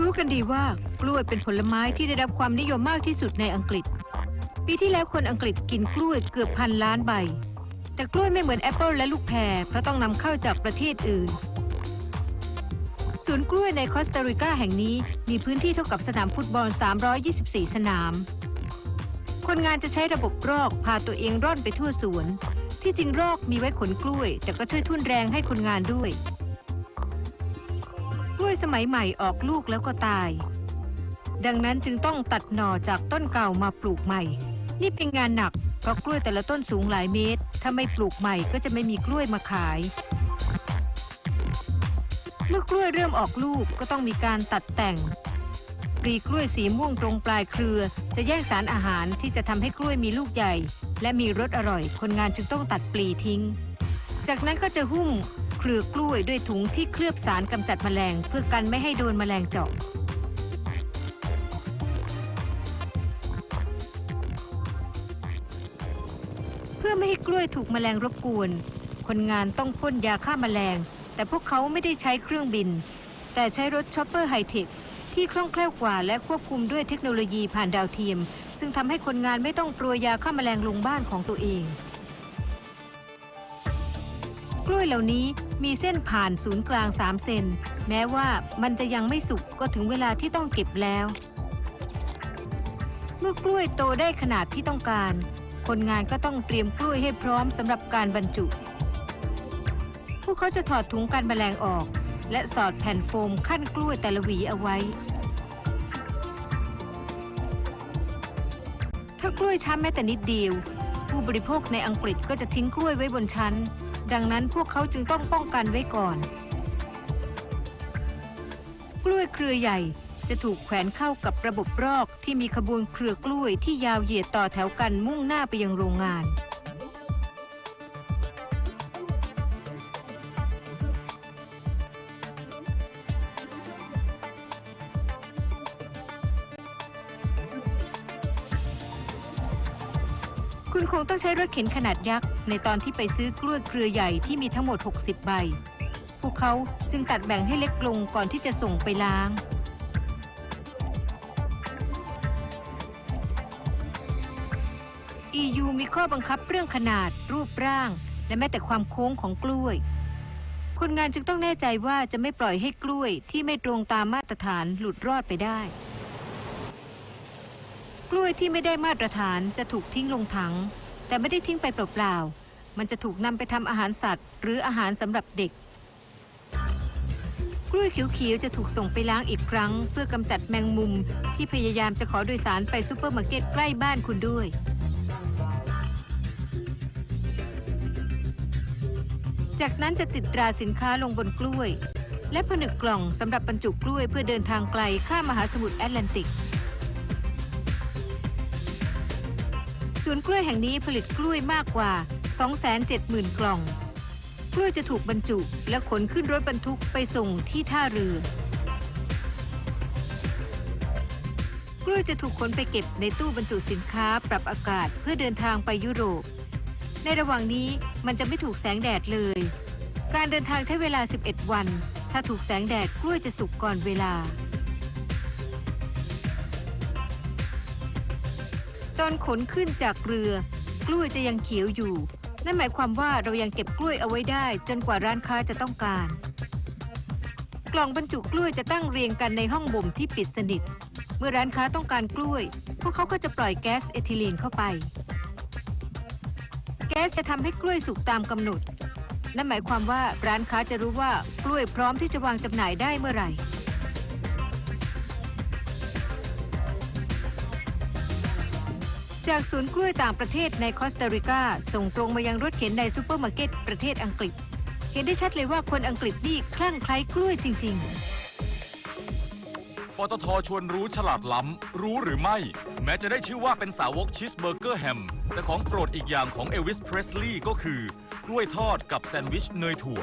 รู้กันดีว่ากล้วยเป็นผลไม้ที่ได้รับความนิยมมากที่สุดในอังกฤษ ปีที่แล้วคนอังกฤษกินกล้วยเกือบพันล้านใบ แต่กล้วยไม่เหมือนแอปเปิลและลูกแพรเพราะต้องนำเข้าจากประเทศอื่นสวนกล้วยในคอสตาริกาแห่งนี้มีพื้นที่เท่ากับสนามฟุตบอล 324 สนาม คนงานจะใช้ระบบรอกพาตัวเองร่อนไปทั่วสวน ที่จริงรอกมีไว้ขนกล้วย แต่ก็ช่วยทุ่นแรงให้คนงานด้วย วยสมัยใหม่ออกลูกแล้วก็ตาย ดังนั้นจึงต้องตัดหน่อจากต้นเก่ามาปลูกใหม่ นี่เป็นงานหนัก เพราะกล้วยแต่ละต้นสูงหลายเมตร ถ้าไม่ปลูกใหม่ก็จะไม่มีกล้วยมาขาย เมื่อกล้วยเริ่มออกลูกก็ต้องมีการตัดแต่งปลีกล้วยสีม่วงตรงปลายเครือ จะแย่งสารอาหารที่จะทำให้กล้วยมีลูกใหญ่ และมีรสอร่อย คนงานจึงต้องตัดปลีทิ้ง จากนั้นก็จะหุ้ม เครือกล้วยด้วยถุงที่เคลือบสารกำจัดแมลง เพื่อกันไม่ให้โดนแมลงเจาะเพื่อไม่ให้กล้วยถูกแมลงรบกวน คนงานต้องพ่นยาฆ่าแมลง แต่พวกเขาไม่ได้ใช้เครื่องบิน แต่ใช้รถช็อปเปอร์ไฮเทคที่คล่องแคล่วกว่าและควบคุมด้วยเทคโนโลยีผ่านดาวเทียม ซึ่งทำให้คนงานไม่ต้องปรยยาฆ่าแมลงลงบ้านของตัวเอง ล้วยเหล่านี้มีเส้นผ่านศูนย์กลาง 3 เซน แม้ว่ามันจะยังไม่สุกก็ถึงเวลาที่ต้องเก็บแล้ว เมื่อกล้วยโตได้ขนาดที่ต้องการ คนงานก็ต้องเตรียมกล้วยให้พร้อมสำหรับการบรรจุ พวกเขาจะถอดถุงกันแมลงออก และสอดแผ่นโฟมขั้นกล้วยแต่ละหวีเอาไว้ ถ้ากล้วยช้ำแม้แต่นิดเดียว ผู้บริโภคในอังกฤษก็จะทิ้งกล้วยไว้บนชั้น ดังนั้นพวกเขาจึงต้องป้องกันไว้ก่อน กล้วยเครือใหญ่จะถูกแขวนเข้ากับระบบรอกที่มีขบวนเครือกล้วยที่ยาวเหยียดต่อแถวกันมุ่งหน้าไปยังโรงงาน คุณคงต้องใช้รถเข็นขนาดยักษ์ ในตอนที่ไปซื้อกล้วยเครือใหญ่ที่มีทั้งหมด 60 ใบ พวกเขาจึงตัดแบ่งให้เล็กลงก่อนที่จะส่งไปล้าง EU มีข้อบังคับเรื่องขนาด รูปร่าง และแม้แต่ความโค้งของกล้วย คนงานจึงต้องแน่ใจว่าจะไม่ปล่อยให้กล้วยที่ไม่ตรงตามมาตรฐานหลุดรอดไปได้ กล้วยที่ไม่ได้มาตรฐานจะถูกทิ้งลงถัง แต่ไม่ได้ทิ้งไปเปล่าๆมันจะถูกนำไปทำอาหารสัตว์ หรืออาหารสำหรับเด็ก กล้วยเขียวๆจะถูกส่งไปล้างอีกครั้ง เพื่อกำจัดแมงมุมที่พยายามจะขอโดยสารไปซูเปอร์มาร์เก็ตใกล้บ้านคุณด้วยจากนั้นจะติดตราสินค้าลงบนกล้วย และผนึกกล่องสำหรับบรรจุกล้วยเพื่อเดินทางไกลข้ามมหาสมุทรแอตแลนติก สวนกล้วยแห่งนี้ผลิตกล้วยมากกว่า 270,000 กล่อง กล้วยจะถูกบรรจุและขนขึ้นรถบรรทุกไปส่งที่ท่าเรือ กล้วยจะถูกขนไปเก็บในตู้บรรจุสินค้าปรับอากาศเพื่อเดินทางไปยุโรป ในระหว่างนี้มันจะไม่ถูกแสงแดดเลย การเดินทางใช้เวลา 11 วัน ถ้าถูกแสงแดดกล้วยจะสุกก่อนเวลา ตอนขนขึ้นจากเรือ กล้วยจะยังเขียวอยู่ นั่นหมายความว่าเรายังเก็บกล้วยเอาไว้ได้ จนกว่าร้านค้าจะต้องการ กล่องบรรจุกล้วยจะตั้งเรียงกันในห้องบ่มที่ปิดสนิท เมื่อร้านค้าต้องการกล้วย พวกเขาก็จะปล่อยแก๊สเอทิลีนเข้าไป แก๊สจะทำให้กล้วยสุกตามกำหนด นั่นหมายความว่าร้านค้าจะรู้ว่ากล้วยพร้อมที่จะวางจำหน่ายได้เมื่อไหร่ จากศูนย์กล้วยต่างประเทศในคอสตาริกาส่งตรงมายังรถเข็นในซูเปอร์มาร์เก็ตประเทศอังกฤษ เห็นได้ชัดเลยว่าคนอังกฤษนี่คลั่งไคล้กล้วยจริง ๆปตทชวนรู้ฉลาดล้ำ รู้หรือไม่ แม้จะได้ชื่อว่าเป็นสาวกชีสเบอร์เกอร์แฮม แต่ของโปรดอีกอย่างของเอลวิสเพรสลีย์ก็คือ กล้วยทอดกับแซนด์วิชเนยถั่ว